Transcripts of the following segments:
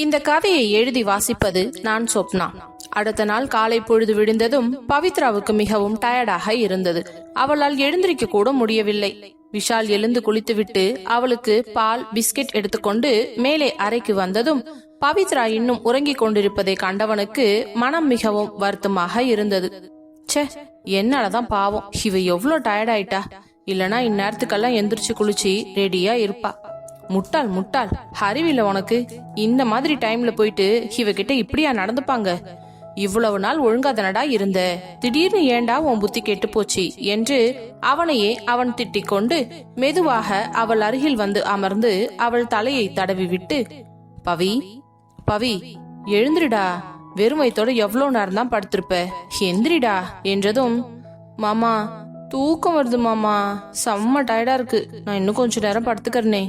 இந்த கதையை எழுதி வாசிப்பது நான் சொப்னா. அடுத்த நாள் காலை பொழுது விழுந்ததும் பவித்ராவுக்கு மிகவும் டயர்டாக இருந்தது. அவளால் எழுந்திருக்க கூட முடியவில்லை. விஷால் எழுந்து குளித்துவிட்டு அவளுக்கு பால் பிஸ்கெட் எடுத்துக்கொண்டு மேலே அறைக்கு வந்ததும் பவித்ரா இன்னும் உறங்கிக் கொண்டிருப்பதை கண்டவனுக்கு மனம் மிகவும் வருத்தமாக இருந்தது. சே என்னாலதான் பாவம். இவ எவ்வளவு டயர்ட் ஆயிட்டா இல்லனா இந்நேரத்துக்கெல்லாம் எந்திரிச்சு குளிச்சு ரெடியா இருப்பா. முட்டாள் முட்டாள். அறிவில்ல உனக்கு. இந்த மாதிரி டைம்ல போயிட்டு இவகிட்ட இப்படியா நடந்துப்பாங்க? இவ்வளவு நாள் ஒழுங்கா தானடா இருந்த. திடீர்னு ஏண்டா உன் புத்தி கெட்டு போச்சு என்று அவனையே அவன் திட்டிக் கொண்டு மெதுவாக அவள் அருகில் வந்து அமர்ந்து அவள் தலையை தடவி விட்டு பவி பவி எழுந்துடா வெறும் வயித்தோட எவ்வளவு நேரம் தான் படுத்திருப்ப? எந்திரிடா என்றதும் மாமா தூக்கம் வருது மாமா. செம்ம டயர்டா இருக்கு. நான் இன்னும் கொஞ்ச நேரம் படுத்துக்கிறனே.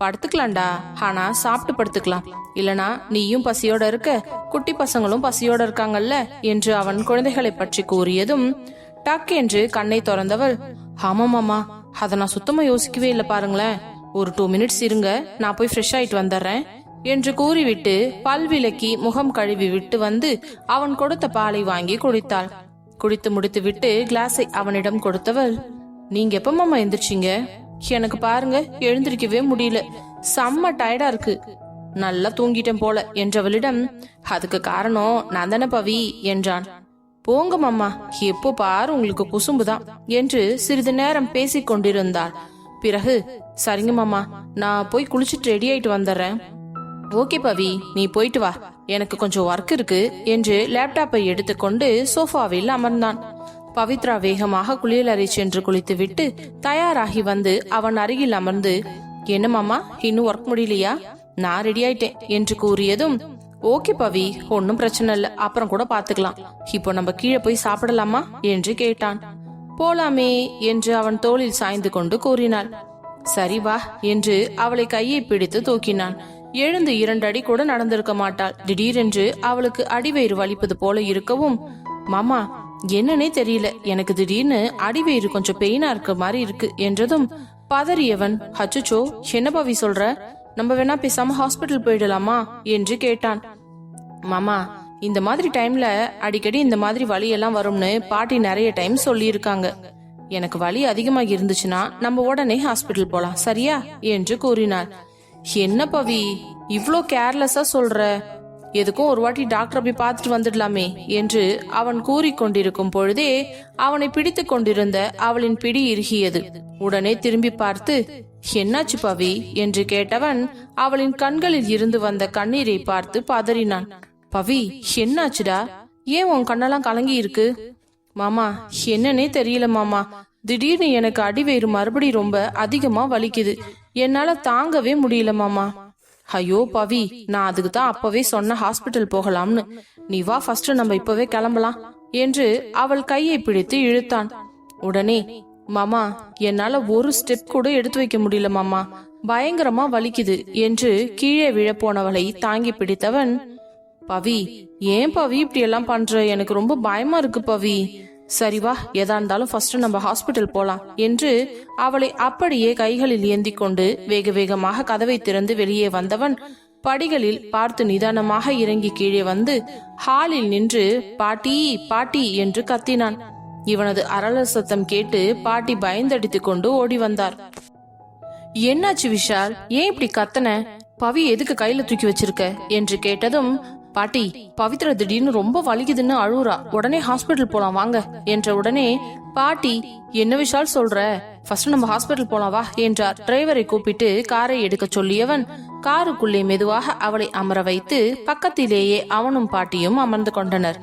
படுத்துக்கலாம்டா. ஆனா சாப்பிட்டு படுத்துக்கலாம். இல்லனா நீயும் பசியோட இருக்க குட்டி பசங்களும் பசியோட இருக்காங்கல்ல என்று அவன் குழந்தைகளை பற்றி கூறியதும் டக் என்று கண்ணை திறந்தவள் ஆமா மாமா அதை நான் சுத்தமா யோசிக்கவே இல்லை பாருங்களேன். ஒரு டூ மினிட்ஸ் இருங்க நான் போய் ஃப்ரெஷ் ஆயிட்டு வந்துடுறேன் என்று கூறிவிட்டு பல் விலக்கி முகம் கழுவி விட்டு வந்து அவன் கொடுத்த பாலை வாங்கி குடித்தாள். குடித்து முடித்து விட்டு கிளாஸை அவனிடம் கொடுத்தவள் நீங்க எப்ப மாமா எனக்கு பாருங்க எழுந்திருக்கவே முடியல. செம்ம டயர்டா இருக்கு. நல்லா தூங்கிட்டேன் போல என்றவளிடம் அதுக்கு காரணம் நான் தானே பவி என்றான். போங்க மாமா எப்போ பாரு உங்களுக்கு குசும்புதான் என்று சிறிது நேரம் பேசிக் கொண்டிருந்தாள். பிறகு சரிங்க மாமா நான் போய் குளிச்சுட்டு ரெடி ஆயிட்டு வந்துடுறேன். ஓகே பவி நீ போயிட்டு வா. எனக்கு கொஞ்சம் ஒர்க் இருக்கு என்று லேப்டாப்பை எடுத்துக்கொண்டு சோஃபாவில் அமர்ந்தான். பவித்ரா வேகமாக குளியலறை சென்று குளித்துவிட்டு தயாராகி வந்து அவன் அருகில் அமர்ந்து என்ன மாமா இன்னும் ஒர்க் முடியலையா? நான் ரெடி ஆயிட்டேன் என்று கூறியதும் ஓகே பவி ஒன்னும் பிரச்சனை இல்ல அப்புறம் கூட பாத்துக்கலாம். இப்போ நம்ம கீழே போய் சாப்பிடலாமா? என்று கேட்டான். போலாமே என்று அவன் தோளில் சாய்ந்து கொண்டு கூறினாள். சரி வா என்று அவளை கையை பிடித்து தூக்கினான். எழுந்து இரண்டு அடி கூட நடந்திருக்க மாட்டாள். திடீரென்று அவளுக்கு அடிவயிறு வலிப்பது போல இருக்கவும் மாமா என்னன்னே தெரியல. எனக்கு திடீர்னு அடிவயிறு கொஞ்சம் பெயினா இருக்க மாதிரி இருக்கு என்றதும் பதறியவன் ஹச்சுச்சோ என்ன பவி சொல்ற? நம்ம வேணா பேசாம ஹாஸ்பிட்டல் போயிடலாமா? என்று கேட்டான். மாமா இந்த மாதிரி டைம்ல அடிக்கடி இந்த மாதிரி வலி எல்லாம் வரும்னு பாட்டி நிறைய டைம் சொல்லி இருக்காங்க எனக்கு வலி அதிகமாக இருந்துச்சுன்னா நம்ம உடனே ஹாஸ்பிட்டல் போலாம் சரியா? என்று கூறினார் என்ன பவி இவ்ளோ கேர்லெஸ்ஸா சொல்ற? எதுக்கும் ஒரு வாட்டி டாக்டர் போய் பார்த்துட்டு வந்துடலாமே என்று அவன் கூறிக்கொண்டிருக்கும் பொழுதே அவனை பிடித்துக் கொண்டிருந்த அவளின் பிடி இறுகியது. உடனே திரும்பி பார்த்து என்னாச்சு பவி? என்று கேட்டவன் அவளின் கண்களில் இருந்து வந்த கண்ணீரை பார்த்து பதறினான். பவி என்னாச்சுடா? ஏன் உன் கண்ணெல்லாம் கலங்கி இருக்கு மாமா என்னன்னே தெரியல மாமா. திடீர்னு எனக்கு அடிவேறு மறுபடி ரொம்ப அதிகமா வலிக்குது. என்னால தாங்கவே முடியல மாமா. ஐயோ பவி நான் அதுக்கு தான் அப்பவே சொன்ன ஹாஸ்பிட்டல் போகலாம்னு. நீ வா ஃபர்ஸ்ட் நம்ம இப்பவே கிளம்பலாம் என்று அவள் கையை பிடித்து இழுத்தான். உடனே மாமா என்னால ஒரு ஸ்டெப் கூட எடுத்து வைக்க முடியல மாமா. பயங்கரமா வலிக்குது என்று கீழே விழப்போனவளை தாங்கி பிடித்தவன் பவி ஏன் பவி இப்படி எல்லாம் பண்ற? எனக்கு ரொம்ப பயமா இருக்கு பவி. சரி வா எதா இருந்தாலும் ஃபர்ஸ்ட் நம்ம ஹாஸ்பிட்டல் போலாம் என்று அவளை அப்படியே கைகளில் ஏந்தி கொண்டு வேக வேகமாக கதவை திறந்து வெளியே வந்தவன் படிகளில் பார்த்து நிதானமாக இறங்கி கீழே வந்து ஹாலில் நின்று பாட்டி பாட்டி என்று கத்தினான். இவனது அரள சத்தம் கேட்டு பாட்டி பயந்தடித்துக் கொண்டு ஓடி வந்தார். என்னாச்சு விஷால்? ஏன் இப்படி கத்தன? பவி எதுக்கு கையில தூக்கி வச்சிருக்க? என்று கேட்டதும் பாட்டி பவித்ரா திடீர்னு ரொம்ப வலிக்குதுன்னு அழுவுறா. உடனே ஹாஸ்பிட்டல் போலாம் வாங்க. என்ற உடனே பாட்டி என்ன விஷால் சொல்ற? ஃபர்ஸ்ட் நம்ம ஹாஸ்பிட்டல் போலாம் வா என்றார். டிரைவரை கூப்பிட்டு காரை எடுக்க சொல்லியவன் காருக்குள்ளே மெதுவாக அவளை அமர வைத்து பக்கத்திலேயே அவனும் பாட்டியும் அமர்ந்து கொண்டனர்.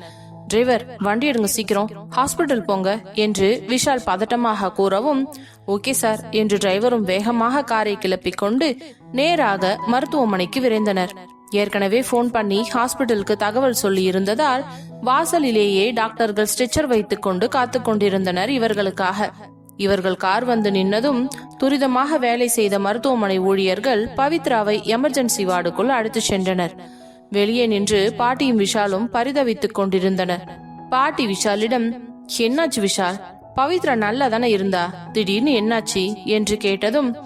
டிரைவர் வண்டி எடுங்க சீக்கிரம் ஹாஸ்பிட்டல் போங்க என்று விஷால் பதட்டமாக கூறவும் ஓகே சார் என்று டிரைவரும் வேகமாக காரை கிளப்பிக் கொண்டு நேராக மருத்துவமனைக்கு விரைந்தனர். ஏற்கனவே போன் பண்ணி ஹாஸ்பிட்டலுக்கு தகவல் சொல்லி இருந்ததால் வாசலிலேயே டாக்டர்கள் ஸ்ட்ரெச்சர் வைத்துக் கொண்டு காத்து கொண்டிருந்தனர் இவர்களுக்காக. இவர்கள் கார் வந்து நின்னதும் துரிதமாக வேலை செய்த மருத்துவமனை ஊழியர்கள் பவித்ராவை எமர்ஜென்சி வார்டுக்குள் அழைத்து சென்றனர். வெளியே நின்று பாட்டியும் விஷாலும் பரிதவித்துக் கொண்டிருந்தனர். பாட்டி விஷாலிடம் என்னாச்சு விஷால்? பவித்ரா நல்லா தானே இருந்தா? திடீர்னு என்னாச்சு? என்று கேட்டதும்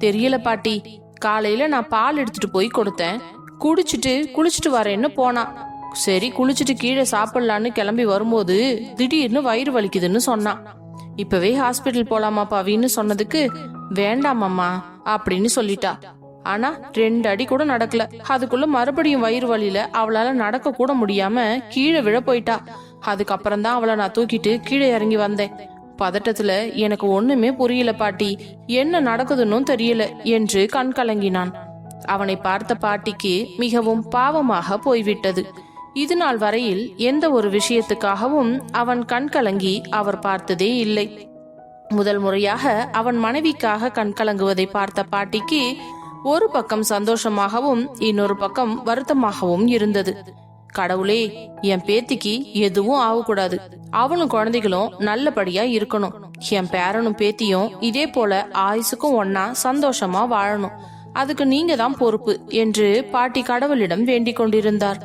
தெரியல பாட்டி. காலையில நான் பால் எடுத்துட்டு போய் கொடுத்தேன். குடிச்சிட்டு குளிச்சிட்டு வரேன்னு போனான் சரி குளிச்சிட்டு கீழே சாப்பிடலான்னு கிளம்பி வரும்போது திடீர்னு வயிறு வலிக்குதுன்னு சொன்னான் இப்பவே ஹாஸ்பிட்டல் போலாமா பவின்னு சொன்னதுக்கு வேண்டாமாம்மா அப்படின்னு சொல்லிட்டா. ஆனா ரெண்டு அடி கூட நடக்கல. அதுக்குள்ள மறுபடியும் வயிறு வலியில அவளால நடக்க கூட முடியாம கீழே விழ போயிட்டா. அதுக்கப்புறம் தான் அவளை நான் தூக்கிட்டு கீழே இறங்கி வந்தேன். பதட்டத்துல எனக்கு ஒண்ணுமே புரியல பாட்டி. என்ன நடக்குதுன்னு தெரியல என்று கண் கலங்கினான். அவனை பார்த்த பாட்டிக்கு மிகவும் பாவமாக போய்விட்டது. இது நாள் வரையில் எந்த ஒரு விஷயத்துக்காகவும் அவன் கண்கலங்கி அவர் பார்த்ததே இல்லை. முதல் முறையாக அவன் மனைவிக்காக கண்கலங்குவதை பார்த்த பாட்டிக்கு ஒரு பக்கம் சந்தோஷமாகவும் இன்னொரு பக்கம் வருத்தமாகவும் இருந்தது. கடவுளே என் பேத்திக்கு எதுவும் ஆகக்கூடாது. அவனும் குழந்தைகளும் நல்லபடியா இருக்கணும். என் பேரனும் பேத்தியும் இதே போல ஆயுசுக்கும் ஒன்னா சந்தோஷமா வாழணும். அதுக்கு நீங்க தான் பொறுப்பு என்று பாட்டி கடவுளிடம் வேண்டிக் கொண்டிருந்தார்.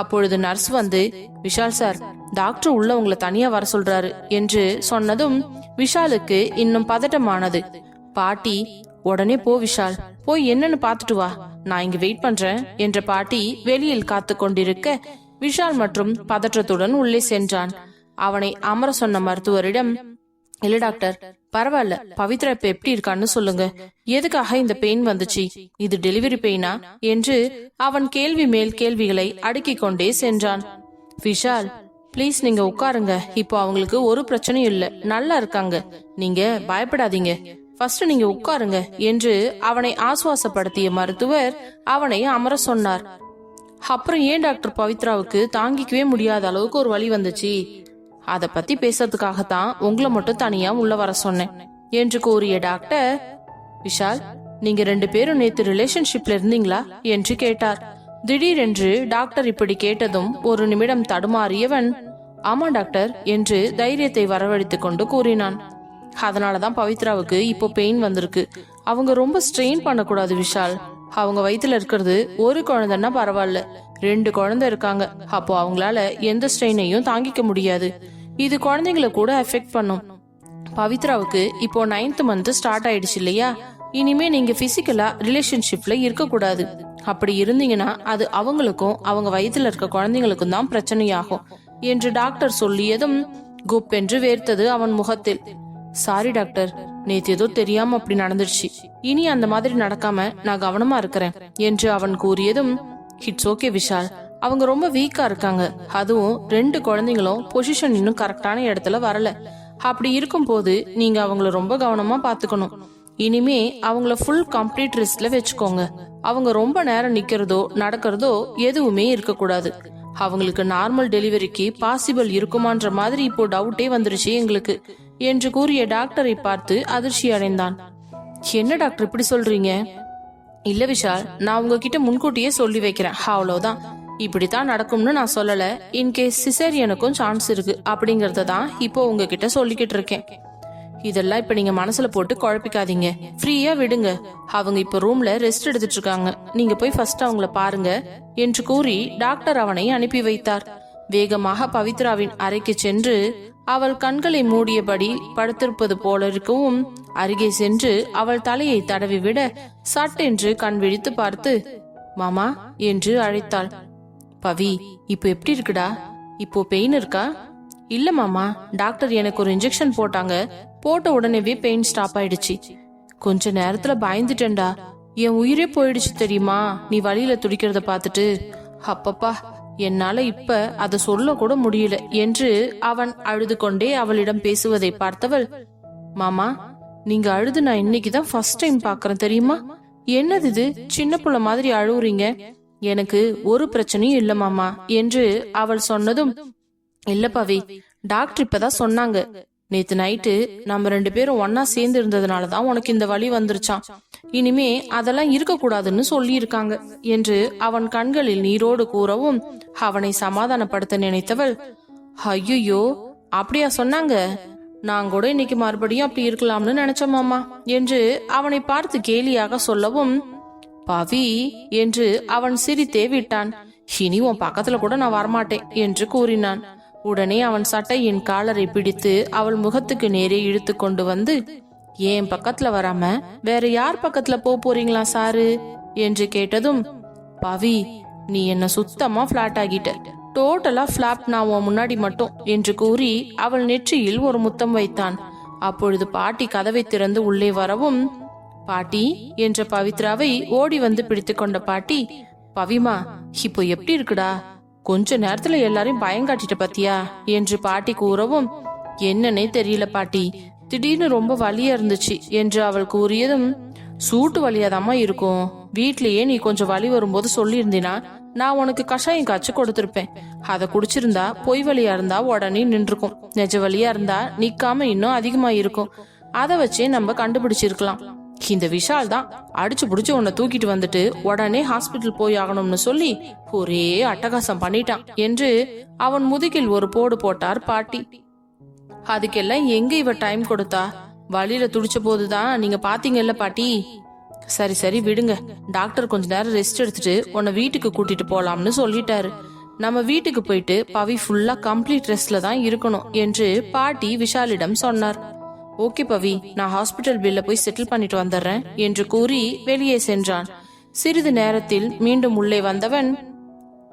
அப்பொழுது நர்ஸ் வந்து விஷால் சார் டாக்டர் உள்ள உங்களை தனியா வர சொல்றாரு என்று சொன்னதும் விஷாலுக்கு இன்னும் பதட்டமானது. பாட்டி உடனே போ விஷால் போய் என்னன்னு பாத்துட்டு வா. நான் இங்க வெயிட் பண்றேன் என்ற பாட்டி வெளியில் காத்து கொண்டிருக்க விஷால் மற்றும் பதற்றத்துடன் உள்ளே சென்றான். அவனை அமர சொன்ன மருத்துவரிடம் இல்ல டாக்டர். பரவாயில்ல. பவித்ரா இப்ப எப்படி இருக்கான்னு சொல்லுங்க. எதுக்காக இந்த பெயின் வந்துச்சு? இது டெலிவரி பெயினா என்று அவன் கேள்வி மேல் கேள்விகளை அடுக்கிக் கொண்டே சென்றான். விஷால் ப்ளீஸ் நீங்க உட்காருங்க. இப்போ அவங்களுக்கு ஒரு பிரச்சனையும் இல்ல. நல்லா இருக்காங்க. நீங்க பயப்படாதீங்க. ஃபர்ஸ்ட் நீங்க உட்காருங்க என்று அவனை ஆசுவாசப்படுத்திய மருத்துவர் அவனை அமர சொன்னார். அப்புறம் ஏன் டாக்டர் பவித்ராவுக்கு தாங்கிக்கவே முடியாத அளவுக்கு ஒரு வழி வந்துச்சு? அத பத்தி பேசுறதுக்காகத்தான் உங்களை மட்டும் தனியா உள்ள வர சொன்னேன் என்று கூறிய டாக்டர் விஷால் நீங்க ரெண்டு பேரும் நேத்து ரிலேஷன்ஷிப்ல இருந்தீங்களா? என்று கேட்டார். திடீரென்று டாக்டர் இப்படி கேட்டதும் ஒரு நிமிடம் தடுமாறியவன் ஆமா டாக்டர் என்று தைரியத்தை வரவழைத்துக் கொண்டு கூறினான். அதனாலதான் பவித்ராவுக்கு இப்போ பெயின் வந்திருக்கு. அவங்க ரொம்ப ஸ்ட்ரெயின் பண்ணக்கூடாது விஷால். அவங்க வயிற்றுல இருக்கிறது ஒரு குழந்தைன்னா பரவாயில்ல. ரெண்டு குழந்தை இருக்காங்க. அப்போ அவங்களால எந்த ஸ்ட்ரெயினையும் தாங்கிக்க முடியாது. இது குழந்தைங்கள கூட எஃபெக்ட் பண்ணும். பவித்ராவுக்கு இப்போ நைன்த் மந்த் ஸ்டார்ட் ஆயிடுச்சு இல்லையா? இனிமே நீங்க பிசிக்கலா ரிலேஷன்ஷிப்ல இருக்க கூடாது அப்படி இருந்தீங்கன்னா அது அவங்களுக்கும் அவங்க வயிற்றுல இருக்க குழந்தைங்களுக்கும் தான் பிரச்சனையாகும் என்று டாக்டர் சொல்லியதும் குப் என்று வேர்த்தது அவன் முகத்தில். சாரி டாக்டர் நேத்து ஏதோ தெரியாம அப்படி நடந்துருச்சு. இனி அந்த மாதிரி நடக்காம நான் கவனமா இருக்கிறேன் என்று அவன் கூறியதும் இட்ஸ் ஓகே விஷால். அவங்க ரொம்ப வீக்கா இருக்காங்க. அதுவும் ரெண்டு குழந்தைங்களும் பொசிஷன் இன்னும் கரெக்டான இடத்துல வரல. அப்படி இருக்கும் போது நீங்க அவங்கள ரொம்ப கவனமா பாத்துக்கணும் இனிமே அவங்கள ஃபுல் கம்ப்ளீட் ரிஸ்க்ல வச்சுக்கோங்க. அவங்க ரொம்ப நேரம் நிக்கிறதோ நடக்கிறதோ எதுவுமே இருக்கக்கூடாது. அவங்களுக்கு நார்மல் டெலிவரிக்கு பாசிபிள் இருக்குமான்ற மாதிரி இப்போ டவுட்டே வந்துருச்சு எங்களுக்கு. என்று கூறிய டாக்டரை பார்த்து அதிர்ச்சி அடைந்தான். என்ன டாக்டர் இப்படி சொல்றீங்க? இல்ல விஷால் நான் உங்ககிட்ட முன்கூட்டியே சொல்லி வைக்கிறேன். அவ்வளவுதான். இப்படித்தான் நடக்கும்னு நான் சொல்லல. இன்கேஸ் சிசேரியனுக்கும் சான்ஸ் இருக்கு. அப்படிங்கறத தான் இப்போ உங்ககிட்ட சொல்லிக்கிட்டு இருக்கேன். இதெல்லாம் இப்ப நீங்க மனசுல போட்டு குழப்பிக்காதீங்க. ஃப்ரீயா விடுங்க. அவங்க இப்ப ரூம்ல ரெஸ்ட் எடுத்துட்டு இருக்காங்க. நீங்க போய் ஃபர்ஸ்ட் அவங்கள பாருங்க என்று கூறி டாக்டர் அவனை அனுப்பி வைத்தார். வேகமாக பவித்ராவின் அறைக்கு சென்று அவள் கண்களை மூடியபடி படுத்திருப்பது போல இருக்கவும் அருகே சென்று அவள் தலையை தடவி விட சட்டென்று கண் விழித்து பார்த்து மாமா என்று அழைத்தாள். பவி இப்போ எப்படி இருக்குடா? இப்போ பெயின் இருக்கா? இல்ல மாமா. டாக்டர் எனக்கு ஒரு இன்ஜெக்ஷன் போட்டாங்க. போட்ட உடனேவே பெயின் ஸ்டாப் ஆயிடுச்சு. கொஞ்ச நேரத்துல பயந்துட்டேன்டா. என் உயிரே போயிடுச்சு தெரியுமா? நீ வழியில துடிக்கிறத பார்த்துட்டு. அப்பப்பா. என்னால இப்ப அதை சொல்ல கூட முடியல என்று அவன் அழுது கொண்டே அவளிடம் பேசுவதை பார்த்தவள் மாமா நீங்க அழுது நான் இன்னைக்குதான் ஃபர்ஸ்ட் டைம் பாக்குறேன் தெரியுமா? என்னது இது? சின்ன புள்ள மாதிரி அழுவுறீங்க. எனக்கு ஒரு பிரச்சனையும் இல்ல மாமா என்று அவள் சொன்னதும் இல்ல பவி டாக்டர் இப்பதான் சொன்னாங்க. நேத்து நைட்டு நம்ம ரெண்டு பேரும் ஒன்னா சேர்ந்து இருந்ததுனால தான் உனக்கு இந்த வழி வந்துருச்சான் இனிமே அதெல்லாம் இருக்க கூடாதுன்னு சொல்லி இருக்காங்க என்று அவன் கண்களில் நீரோடு கூறவும் அவனை சமாதானப்படுத்த நினைத்தவள் ஐயோ அப்படியா சொன்னாங்க? நான் கூட இன்னைக்கு மறுபடியும் அப்படி இருக்கலாம்னு நினைச்சோமாமா மாமா என்று அவனை பார்த்து கேலியாக சொல்லவும் பவி என்று அவன் சிரித்தே விட்டான். இனி உன் பக்கத்துல கூட நான் வரமாட்டேன் என்று கூறினான். உடனே அவன் சட்டையின் காலரை பிடித்து அவள் முகத்துக்கு நேரே இழுத்து கொண்டு வந்து ஏன் பக்கத்துல வராம? வேற யார் பக்கத்துல போக போறீங்களா சாரு? என்று கேட்டதும் பவி நீ என்ன சுத்தமா பிளாட் ஆகிட்ட. டோட்டலா பிளாப் நான் உன் முன்னாடி மட்டும் என்று கூறி அவள் நெற்றியில் ஒரு முத்தம் வைத்தான். அப்பொழுது பாட்டி கதவை திறந்து உள்ளே வரவும் பாட்டி என்ற பவித்ராவை ஓடி வந்து பிடித்து கொண்ட பாட்டி பவிமா இப்போ எப்படி இருக்குடா? கொஞ்ச நேரத்துல எல்லாரையும் பயங்காட்டிட்ட பாத்தியா? என்று பாட்டி கூறவும் என்னன்னே தெரியல பாட்டி. திடீர்னு ரொம்ப வலியா இருந்துச்சு என்று அவள் கூறியதும் சூட்டு வலியாதாம்மா இருக்கும். வீட்லயே நீ கொஞ்சம் வலி வரும்போது சொல்லியிருந்தினா நான் உனக்கு கஷாயம் காய்ச்சி கொடுத்திருப்பேன். அதை குடிச்சிருந்தா பொய் வழியா இருந்தா உடனே நின்றுக்கும். நெஜ வழியா இருந்தா நிக்காம இன்னும் அதிகமா இருக்கும் அதை வச்சே நம்ம கண்டுபிடிச்சிருக்கலாம். இந்த விஷால் தான் அடிச்சு புடிச்சு உன்னை தூக்கிட்டு வந்துட்டு உடனே ஹாஸ்பிட்டல் போய் ஆகணும்னு சொல்லி ஒரே அட்டகாசம் பண்ணிட்டான் என்று அவன் முதுகில் ஒரு போடு போட்டார் பாட்டி. அதுக்கெல்லாம் எங்க இவ டைம் கொடுத்தா? வழியில துடிச்ச போதுதான். நீங்க பாத்தீங்கல்ல பாட்டி? சரி சரி விடுங்க. டாக்டர் கொஞ்ச நேரம் ரெஸ்ட் எடுத்துட்டு உன்னை வீட்டுக்கு கூட்டிட்டு போலாம்னு சொல்லிட்டாரு. நம்ம வீட்டுக்கு போயிட்டு பவி ஃபுல்லா கம்ப்ளீட் ரெஸ்ட்ல தான் இருக்கணும் என்று பாட்டி விஷாலிடம் சொன்னார். ஓகே பவி நான் ஹாஸ்பிட்டல் பில்ல போய் செட்டில் பண்ணிட்டு வந்துடுறேன் என்று கூறி வெளியே சென்றான். சிறிது நேரத்தில் மீண்டும் உள்ளே வந்தவன்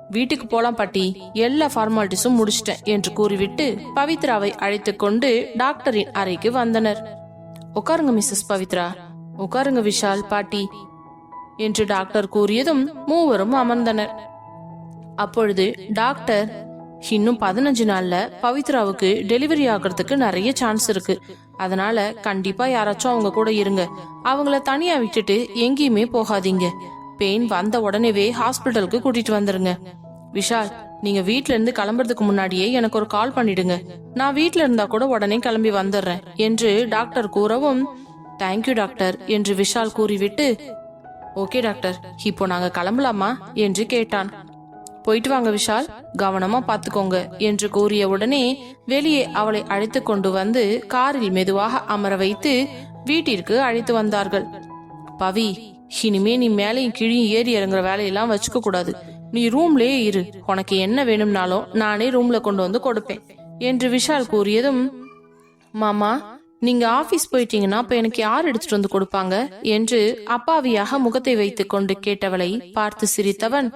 வீட்டுக்கு போலாம் பாட்டி எல்லா ஃபார்மாலிட்டிஸும் முடிச்சிட்டேன் என்று கூறிவிட்டு பவித்ராவை அழைத்து கொண்டு டாக்டரின் அறைக்கு வந்தனர். உட்காருங்க மிஸ்ஸஸ் பவித்ரா உட்காருங்க விஷால் பாட்டி என்று டாக்டர் கூறியதும் மூவரும் அமர்ந்தனர். அப்பொழுது டாக்டர் இன்னும் பதினஞ்சு நாள்ல பவித்ராவுக்கு டெலிவரி ஆகிறதுக்கு நிறைய சான்ஸ் இருக்கு. அதனால கண்டிப்பா யாராச்சும் அவங்க கூட இருங்க. அவங்கள தனியா விட்டுட்டு எங்கேயுமே போகாதீங்க. பெயின் வந்த உடனேவே ஹாஸ்பிட்டலுக்கு கூட்டிட்டு வந்துருங்க. விஷால் நீங்க வீட்ல இருந்து கிளம்புறதுக்கு முன்னாடியே எனக்கு ஒரு கால் பண்ணிடுங்க. நான் வீட்ல இருந்தா கூட உடனே கிளம்பி வந்துடுறேன் என்று டாக்டர் கூறவும் தேங்க்யூ டாக்டர் என்று விஷால் கூறிவிட்டு ஓகே டாக்டர் இப்போ நாங்க கிளம்பலாமா? என்று கேட்டான். போயிட்டு வாங்க விஷால் கவனமா பாத்துக்கோங்க என்று கூறிய உடனே வெளியே அவளை அழைத்து கொண்டு வந்து காரில் மெதுவாக அமர வைத்து வீட்டிற்கு அழைத்து வந்தார்கள். பவி இனிமே நீ மேலையும் கீழையும் ஏறி இறங்குற வேலையெல்லாம் வச்சுக்க கூடாது. நீ ரூம்லயே இரு. உனக்கு என்ன வேணும்னாலும் நானே ரூம்ல கொண்டு வந்து கொடுப்பேன் என்று விஷால் கூறியதும் மாமா நீங்க ஆபீஸ் போயிட்டீங்கன்னா அப்ப எனக்கு யார் எடுத்துட்டு வந்து கொடுப்பாங்க? என்று அப்பாவியாக முகத்தை வைத்துக் கொண்டு கேட்டவளை பார்த்து சிரித்தவன்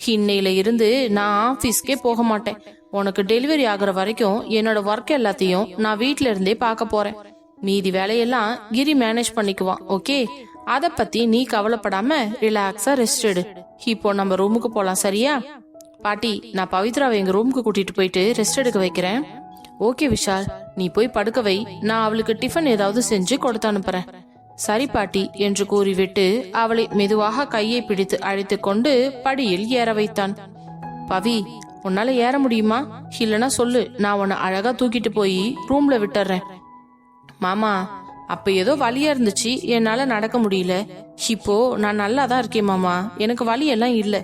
இன்னையில இருந்து நான் ஆபீஸ்க்கே போக மாட்டேன். உனக்கு டெலிவரி ஆகுற வரைக்கும் என்னோட ஒர்க் எல்லாத்தையும் நான் வீட்ல இருந்தே பார்க்க போறேன். மீதி வேலையெல்லாம் கிரி மேனேஜ் பண்ணிக்குவான் ஓகே அத பத்தி நீ கவலைப்படாம ரிலாக்ஸா ரெஸ்ட் எடு. இப்போ நம்ம ரூமுக்கு போலாம் சரியா? பாட்டி நான் பவித்ராவை எங்க ரூமுக்கு கூட்டிட்டு போயிட்டு ரெஸ்ட் எடுக்க வைக்கிறேன். ஓகே விஷால் நீ போய் படுக்க வை. நான் அவளுக்கு டிஃபன் ஏதாவது செஞ்சு கொடுத்து அனுப்புறேன். சரி பாட்டி என்று கூறிவிட்டு அவளை மெதுவாக கையை பிடித்து அழைத்து கொண்டு படியில் ஏற வைத்தான். பவி உன்னால ஏற முடியுமா? இல்லனா சொல்லு நான் உன்னை அழகா தூக்கிட்டு போய் ரூம்ல விட்டுறேன். மாமா அப்ப ஏதோ வலியா இருந்துச்சு என்னால நடக்க முடியல. இப்போ நான் நல்லா தான் இருக்கேன் மாமா எனக்கு வலி எல்லாம் இல்ல.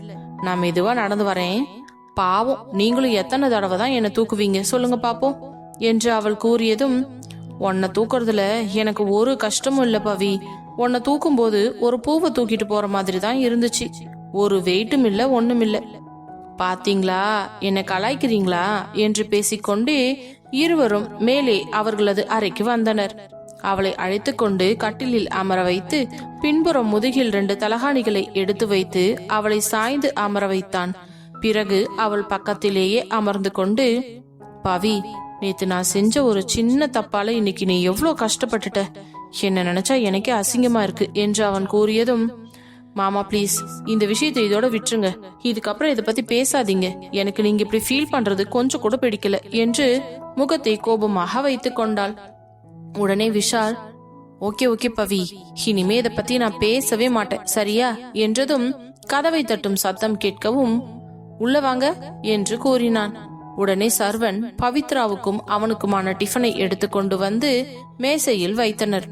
நான் மெதுவா நடந்து வரேன். பாவம் நீங்களும் எத்தனை தடவை தான் என்னை தூக்குவீங்க சொல்லுங்க பாப்போம் என்று அவள் கூறியதும் உன்னை தூக்குறதுல எனக்கு ஒரு கஷ்டமும் இல்ல பவி. உன்னை தூக்கும்போது ஒரு பூவை தூக்கிட்டு போற மாதிரி தான் இருந்துச்சு. ஒரு வெயிட்டும் இல்ல ஒண்ணும் இல்ல. பாத்தீங்களா? என்னை கலாய்க்கிறீங்களா? என்று பேசிக்கொண்டே இருவரும் மேலே அவர்களது அறைக்கு வந்தனர். அவளை அழைத்துக்கொண்டு கட்டிலில் அமர வைத்து பின்புறம் முதுகில் ரெண்டு தலகாணிகளை எடுத்து வைத்து அவளை சாய்ந்து அமர வைத்தான். பிறகு அவள் பக்கத்திலேயே அமர்ந்து கொண்டு பவி நேத்து நான் செஞ்ச ஒரு சின்ன தப்பால இன்னைக்கு நீ எவ்வளவு கஷ்டப்பட்டுட்ட? என்ன நினைச்சா எனக்கே அசிங்கமா இருக்கு என்று அவன் கூறியதும் மாமா ப்ளீஸ் இந்த விஷயத்தை இதோட விட்டுருங்க. இதுக்கப்புறம் இதை பத்தி பேசாதீங்க. எனக்கு நீங்க இப்படி ஃபீல் பண்றது கொஞ்சம் கூட பிடிக்கல என்று முகத்தை கோபமாக வைத்து கொண்டாள். உடனே விஷால் ஓகே ஓகே பவி. இனிமே இதை பத்தி நான் பேசவே மாட்டேன். சரியா? என்றதும் கதவை தட்டும் சத்தம் கேட்கவும் உள்ள வாங்க என்று கூறினான். உடனே சர்வன் பவித்ராவுக்கும் அவனுக்குமான டிஃபனை எடுத்துக்கொண்டு வந்து மேசையில் வைத்தனர்.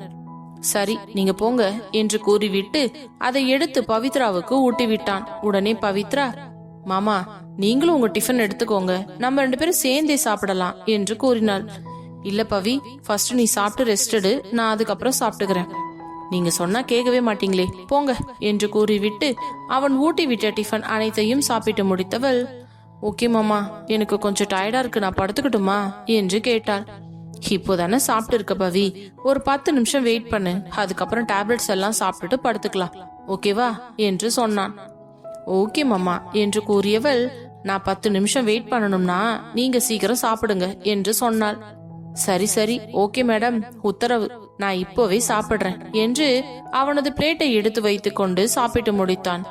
சரி நீங்க போங்க என்று கூறிவிட்டு அதை எடுத்து பவித்ராவுக்கு ஊட்டிவிட்டான். உடனே பவித்ரா மாமா நீங்களும் உங்க டிஃபன் எடுத்துக்கோங்க. நம்ம ரெண்டு பேரும் சேர்ந்தே சாப்பிடலாம் என்று கூறினாள். இல்ல பவி ஃபர்ஸ்ட் நீ சாப்பிட்டு ரெஸ்ட் எடு. நான் அதுக்கப்புறம் சாப்பிட்டுக்கிறேன். நீங்க சொன்னா கேட்கவே மாட்டீங்களே போங்க என்று கூறிவிட்டு அவன் ஊட்டி விட்ட டிஃபன் அனைத்தையும் சாப்பிட்டு முடித்தவள் ஓகே மாமா. எனக்கு கொஞ்சம் டயர்டா இருக்கு. நான் படுத்துக்கட்டுமா? என்று கேட்டாள். இப்போதானே சாப்பிட்டு இருக்க பவி. ஒரு பத்து நிமிஷம் வெயிட் பண்ணு. அதுக்கப்புறம் டேப்லெட்ஸ் எல்லாம் சாப்பிட்டுட்டு படுத்துக்கலாம். ஓகேவா என்று சொன்னான். ஓகே மாமா என்று கூறியவள் நான் பத்து நிமிஷம் வெயிட் பண்ணணும்னா நீங்க சீக்கிரம் சாப்பிடுங்க என்று சொன்னாள். சரி சரி. ஓகே மேடம் உத்தரவு. நான் இப்போவே சாப்பிடுறேன் என்று அவனது பிளேட்டை எடுத்து வைத்துக்கொண்டு சாப்பிட்டு முடித்தான்.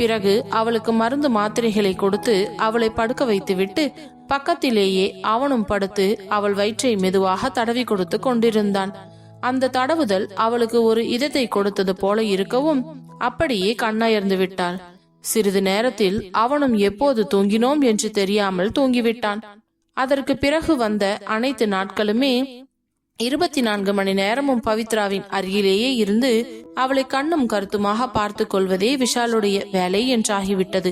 பிறகு அவளுக்கு மருந்து மாத்திரைகளை கொடுத்து அவளை படுக்க வைத்துவிட்டு பக்கத்திலேயே அவனும் படுத்து அவள் வயிற்றை மெதுவாக தடவி கொடுத்து கொண்டிருந்தான். அந்த தடவுதல் அவளுக்கு ஒரு இதத்தை கொடுத்தது போல இருக்கவும் அப்படியே கண்ணயர்ந்து விட்டாள். சிறிது நேரத்தில் அவனும் எப்போது தூங்கினோம் என்று தெரியாமல் தூங்கிவிட்டான். அதற்கு பிறகு வந்த அனைத்து நாட்களுமே இருபத்தி நான்கு மணி நேரமும் பவித்ராவின் அருகிலேயே இருந்து அவளை கண்ணும் கருத்துமாக பார்த்து கொள்வதே விஷாலுடைய வேலை என்றாகிவிட்டது.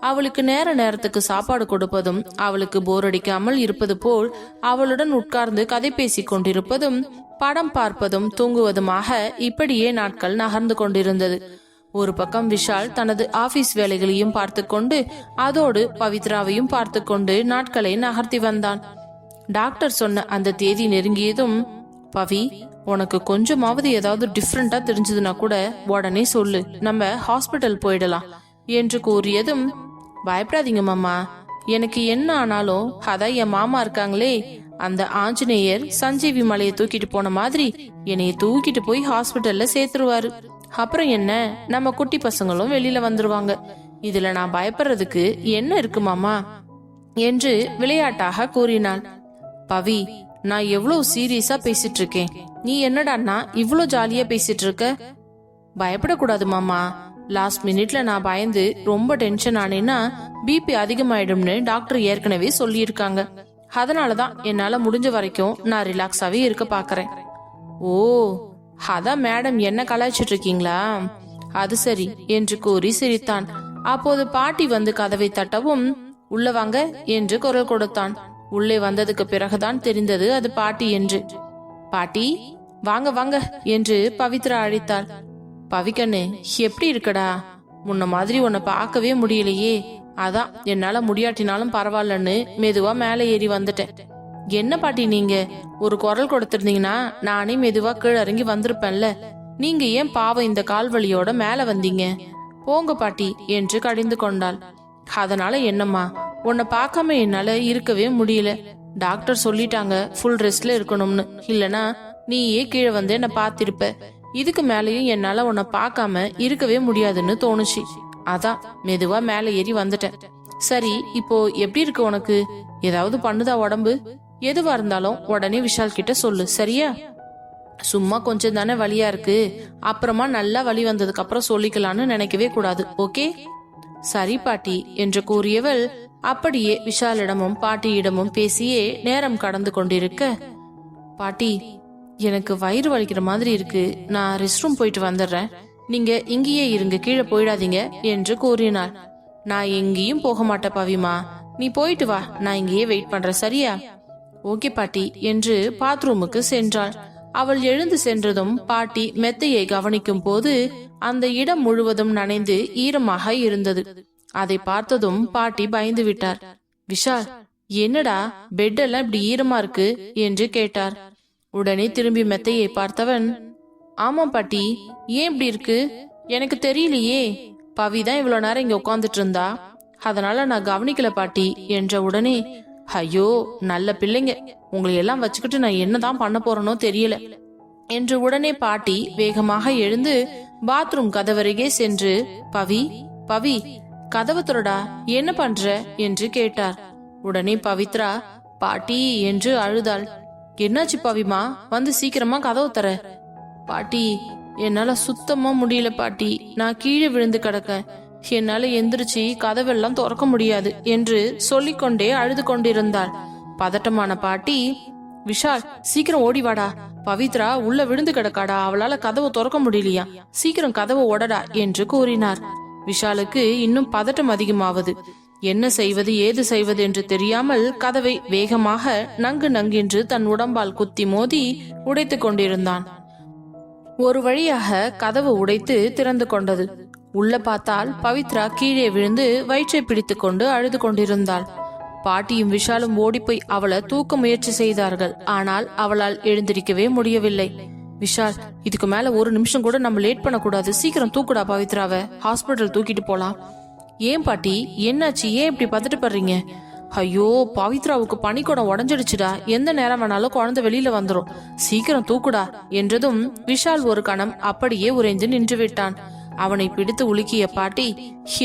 அவளுக்கு நேர நேரத்துக்கு சாப்பாடு கொடுப்பதும் அவளுக்கு போர் அடிக்காமல் இருப்பது போல் அவளுடன் உட்கார்ந்து கதை பேசிக் கொண்டிருப்பதும் படம் பார்ப்பதும் தூங்குவதுமாக இப்படியே நாட்கள் நகர்ந்து கொண்டிருந்தது. ஒரு பக்கம் விஷால் தனது ஆபீஸ் வேலைகளையும் பார்த்து கொண்டு அதோடு பவித்ராவையும் பார்த்து கொண்டு நாட்களை நகர்த்தி வந்தான். டாக்டர் சொன்ன அந்த தேதி நெருங்கியதும் பவி உனக்கு கொஞ்சமாவது ஏதாவது டிஃப்ரெண்டா தெரிஞ்சதுன்னா கூட உடனே சொல்லு. நம்ம ஹாஸ்பிட்டல் போயிடலாம். என்று கூறியதும் பயப்படாதீங்க மாமா. எனக்கு என்ன ஆனாலும் அதான் என் மாமா இருக்காங்களே. அந்த ஆஞ்சநேயர் சஞ்சீவி மலையை தூக்கிட்டு போன மாதிரி என்னைய தூக்கிட்டு போய் ஹாஸ்பிட்டல்ல சேர்த்துருவாரு. அப்புறம் என்ன? நம்ம குட்டி பசங்களும் வெளியில வந்துருவாங்க. இதுல நான் பயப்படுறதுக்கு என்ன இருக்கு மாமா? என்று விளையாட்டாக கூறினாள் பவி நான் எவ்வளவு சீரியஸா பேசிட்டு இருக்கேன் நீ என்னடான்னா இவ்ளோ ஜாலியா பேசிட்டு இருக்க பயப்படக்கூடாது மாமா. லாஸ்ட் மினிட்ல நான் பயந்து ரொம்ப டென்ஷன் ஆனேன்னா பிபி அதிகமாயிடும்னு டாக்டர் ஏற்கனவே சொல்லியிருக்காங்க. அதனாலதான் என்னால முடிஞ்ச வரைக்கும் நான் ரிலாக்ஸாவே இருக்க பாக்குறேன். ஓ அதான் மேடம் என்ன கலாய்ச்சிட்டு இருக்கீங்களா அது சரி என்று கூறி சிரித்தான். அப்போது பாட்டி வந்து கதவை தட்டவும் உள்ள வாங்க என்று குரல் கொடுத்தான். உள்ளே வந்ததுக்கு பிறகுதான் தெரிந்தது அது பாட்டி என்று. பாட்டி வாங்க வாங்க என்று பவித்ரா அழைத்தாள். பவிக்கண்ணு எப்படி இருக்கடா? முன்ன மாதிரி உன்னை பார்க்கவே முடியலையே. அதான் என்னால முடியாட்டினாலும் பரவாயில்லன்னு மெதுவா மேலே ஏறி வந்துட்டேன். என்ன பாட்டி நீங்க? ஒரு குரல் கொடுத்திருந்தீங்கன்னா நானே மெதுவா கீழே இறங்கி வந்திருப்பேன்ல. நீங்க ஏன் பாவம் இந்த கால்வழியோட மேல வந்தீங்க? போங்க பாட்டி என்று கடிந்து கொண்டாள். அதனால என்னம்மா? உன்னை பார்க்காம என்னால இருக்கவே முடியல. டாக்டர் சொல்லிட்டாங்க ஃபுல் ரெஸ்ட்ல இருக்கணும்னு. இல்லனா நீயே கீழே வந்து என்ன பார்த்திருப்ப. இதுக்கு மேலேயும் என்னால உன்னை பார்க்காம இருக்கவே முடியாதுன்னு தோணுச்சு. அதான் மெதுவா மேலே ஏறி வந்துட்டேன். சரி இப்போ எப்படி இருக்கு உனக்கு? ஏதாவது பண்ணுதா உடம்பு? எதுவா இருந்தாலும் உடனே விஷால் கிட்ட சொல்லு சரியா? சும்மா கொஞ்சம் தானே வழியா இருக்கு. அப்புறமா நல்லா வலி வந்ததுக்கு அப்புறம் சொல்லிக்கலாம்னு நினைக்கவே கூடாது ஓகே? சரி பாட்டி என்று கூறியவள் அப்படியே விஷாலிடமும் பாட்டியிடமும் பேசியே நேரம் கடந்து கொண்டிருக்க பாட்டி எனக்கு வயிறு வலிக்கிற மாதிரி இருக்கு. நான் ரெஸ்ட் ரூம் போயிட்டு வந்துடுறேன். நீங்க இங்கேயே இருங்க. கீழே போயிடாதீங்க என்று கூறினாள். நான் எங்கேயும் போக மாட்டேன் பவிமா. நீ போயிட்டு வா. நான் இங்கேயே வெயிட் பண்றேன். சரியா? ஓகே பாட்டி என்று பாத்ரூமுக்கு சென்றாள். அவள் எழுந்து சென்றதும் பாட்டி மெத்தையை கவனிக்கும் போது அந்த இடம் முழுவதும் நனைந்து ஈரமாக இருந்தது. அதை பார்த்ததும் பாட்டி பயந்து விட்டார். விஷால் என்னடா பெட் எல்லாம் இப்படி ஈரமா இருக்கு? என்று கேட்டார். உடனே திரும்பி மெத்தையை பார்த்தவன் ஆமா பாட்டி ஏன் இப்படி இருக்கு? எனக்கு தெரியலையே. பவி தான் இவ்வளவு நேரம் இங்க உட்காந்துட்டு இருந்தா. அதனால நான் கவனிக்கல பாட்டி என்ற உடனே ஐயோ நல்ல பிள்ளைங்க. உங்களை எல்லாம் வச்சுக்கிட்டு நான் என்னதான் பண்ண போறேனோ தெரியல. என்று உடனே பாட்டி வேகமாக எழுந்து பாத்ரூம் கதவருகே சென்று பவி பவி கதவு துறடா என்ன பண்ற? என்று கேட்டார். உடனே பவித்ரா பாட்டி என்று அழுதாள். என்னாச்சு பவிமா? வந்து சீக்கிரமா கதவு தர பாட்டி என்னால சுத்தமா முடியல பாட்டி. நான் கீழே விழுந்து கிடக்கேன். என்னால எந்திரிச்சு கதவெல்லாம் திறக்க முடியாது என்று சொல்லிக்கொண்டே அழுது கொண்டிருந்தாள். பதட்டமான பாட்டி விஷால் சீக்கிரம் ஓடி வாடா. பவித்ரா உள்ள விழுந்து கிடக்காடா. அவளால கதவை திறக்க முடியலையா? சீக்கிரம் கதவை ஓடடா என்று கூறினார். விஷாலுக்கு இன்னும் பதட்டம் அதிகமாவது. என்ன செய்வது ஏது செய்வது என்று தெரியாமல் கதவை வேகமாக நங்கு நங்கின்று தன் உடம்பால் குத்தி மோதி உடைத்துக் கொண்டிருந்தான். ஒரு வழியாக கதவு உடைத்து திறந்து கொண்டது. உள்ள பார்த்தால் பவித்ரா கீழே விழுந்து வயிற்றை பிடித்து கொண்டு அழுது கொண்டிருந்தாள். பாட்டியும் விஷாலும் ஓடிப்போய் அவளை தூக்க முயற்சி செய்தார்கள். ஆனால் அவளால் எழுந்திருக்கவே முடியவில்லை. விஷால் இதுக்கு மேல ஒரு நிமிஷம் கூட நம்ம லேட் பண்ணக்கூடாது. சீக்கிரம் தூக்குடா பவித்ராவை. ஹாஸ்பிட்டல் தூக்கிட்டு போலாம். ஏன் பாட்டி? என்னாச்சு? ஏன் இப்படி பதட்டப்படுறீங்க? ஐயோ பவித்ராவுக்கு பனிக்கூடம் உடஞ்சிடுச்சுடா. எந்த நேரம் வேணாலும் குழந்தை வெளியில வந்துடும் சீக்கிரம் தூக்குடா என்றதும் விஷால் ஒரு கணம் அப்படியே உறைந்து நின்று விட்டான். அவனை பிடித்து உலுக்கிய பாட்டி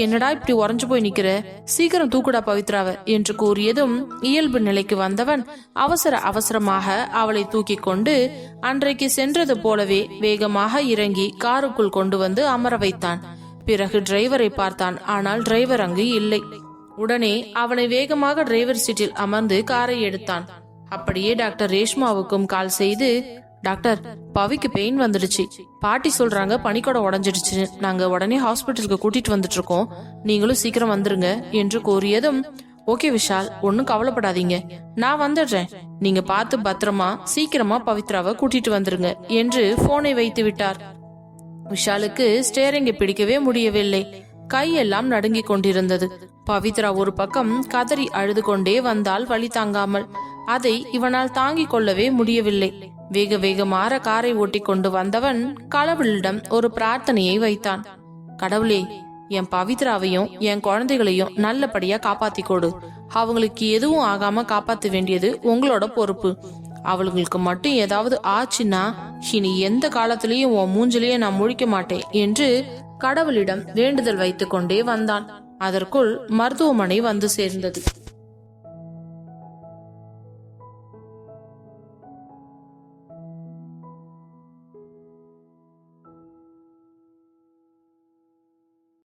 என்னடா இப்படி உறைஞ்சு போய் நிக்கிற? சீக்கிரம் தூக்குடா பவித்ராவ என்று கூறியதும் இயல்பு நிலைக்கு வந்தவன் அவசர அவசரமாக அவளை தூக்கி கொண்டு அன்றைக்கு சென்றது போலவே வேகமாக இறங்கி காருக்குள் கொண்டு வந்து அமர வைத்தான். பிறகு டிரைவரை பார்த்தான். ஆனால் டிரைவர் அங்கு இல்லை. உடனே அவனை வேகமாக டிரைவர் சீட்டில் அமர்ந்து காரை எடுத்தான். அப்படியே டாக்டர் ரேஷ்மாவுக்கும் கால் செய்து டாக்டர் பவிக்கு பெயின் வந்துடுச்சு. பாட்டி சொல்றாங்க பனிக்கூடம் உடஞ்சிடுச்சு நாங்க உடனே ஹாஸ்பிட்டலுக்கு கூட்டிட்டு வந்துட்டு இருக்கோம் நீங்களும் சீக்கிரம் வந்துருங்க என்று கூறியதும் ஓகே விஷால் ஒன்னும் கவலைப்படாதீங்க. நான் வந்துடுறேன். நீங்க பார்த்து பத்திரமா சீக்கிரமா பவித்ராவை கூட்டிட்டு வந்துருங்க என்று போனை வைத்து விட்டார். விஷாலுக்கு ஸ்டேரிங்கை பிடிக்கவே முடியவில்லை. கையெல்லாம் நடுங்கிக் கொண்டிருந்தது. பவித்ரா ஒரு பக்கம் கதறி அழுது கொண்டே வந்தால் வழி தாங்காமல். அதை இவனால் தாங்கிக் கொள்ளவே முடியவில்லை. வேக வேகமாற காரை ஓட்டி கொண்டு வந்தவன் கடவுளிடம் ஒரு பிரார்த்தனையை வைத்தான். கடவுளே என் பவித்ராவையும் என் குழந்தைகளையும் நல்லபடியா காப்பாத்தி கொடு. அவங்களுக்கு எதுவும் ஆகாம காப்பாத்த வேண்டியது உங்களோட பொறுப்பு. அவளுங்களுக்கு மட்டும் ஏதாவது ஆச்சுன்னா இனி எந்த காலத்திலயும் உன் மூஞ்சிலேயே நான் முழிக்க மாட்டேன் என்று கடவுளிடம் வேண்டுதல் வைத்துக் கொண்டே வந்தான். அதற்குள் மருத்துவமனை வந்து சேர்ந்தது.